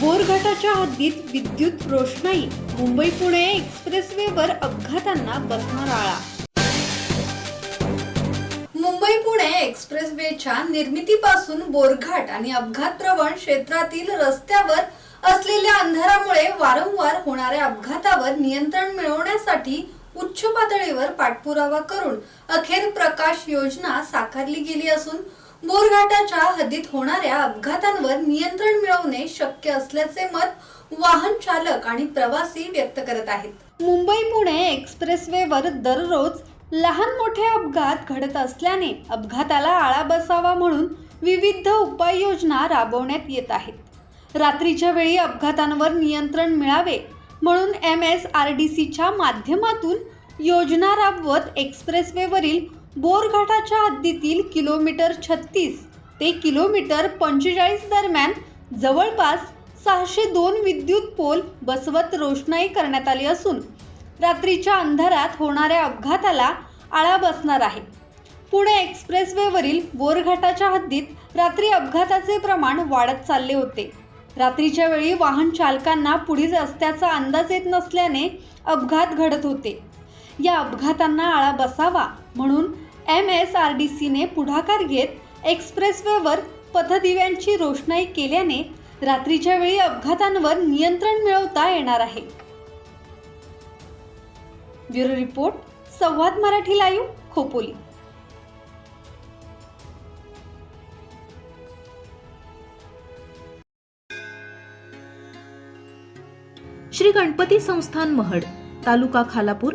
बोरघाटाच्या हद्दीत विद्युत रोषणाई मुंबई पुणे एक्सप्रेसवेवर अपघातांना बसणार आळा मुंबई पुणे एक्सप्रेसवेच्या निर्मितीपासून बोरघाट आणि अपघात प्रवण क्षेत्रातील रस्त्यावर असलेल्या अंधारामुळे वारंवार होणाऱ्या अपघातावर नियंत्रण मिळवण्यासाठी उच्च पातळीवर पाठपुरावा करून अखेर प्रकाश योजना साकारली गेली असून बोरघाटाच्या हद्दीत होणाऱ्या अपघातांवर नियंत्रण मिळवणे शक्य असल्याचे मत वाहन चालक आणि प्रवासी व्यक्त करत आहेत. मुंबई पुणे एक्सप्रेसवेवर दररोज लहान मोठे अपघात घडत असल्याने अपघाताला आळा बसावा म्हणून विविध उपाययोजना राबवण्यात येत आहेत. रात्रीच्या वेळी अपघातांवर नियंत्रण मिळावे म्हणून एम एस आर डी सीच्या माध्यमातून योजना राबवत एक्सप्रेसवेवरील बोरघाटाच्या हद्दीतील किलोमीटर छत्तीस ते किलोमीटर पंचेचाळीस दरम्यान जवळपास सहाशे दोन विद्युत पोल बसवत रोषणाई करण्यात आली असून रात्रीच्या अंधारात होणाऱ्या अपघाताला आळा बसणार आहे. पुणे एक्सप्रेसवेवरील बोरघाटाच्या हद्दीत रात्री अपघाताचे प्रमाण वाढत चालले होते. रात्रीच्या वेळी वाहन चालकांना पुढील रस्त्याचा अंदाज येत नसल्याने अपघात घडत होते. या अपघातांना आळा बसावा म्हणून एम एस आर डी सीने पुढाकार घेत एक्सप्रेसवेवर पथदिव्यांची रोषणाई केल्याने रात्रीच्या वेळी अपघातांवर नियंत्रण मिळवता येणार आहे. Bureau report Samvad Marathi live Khopoli. Shri Ganpati Sansthan Mahad taluka Khalapur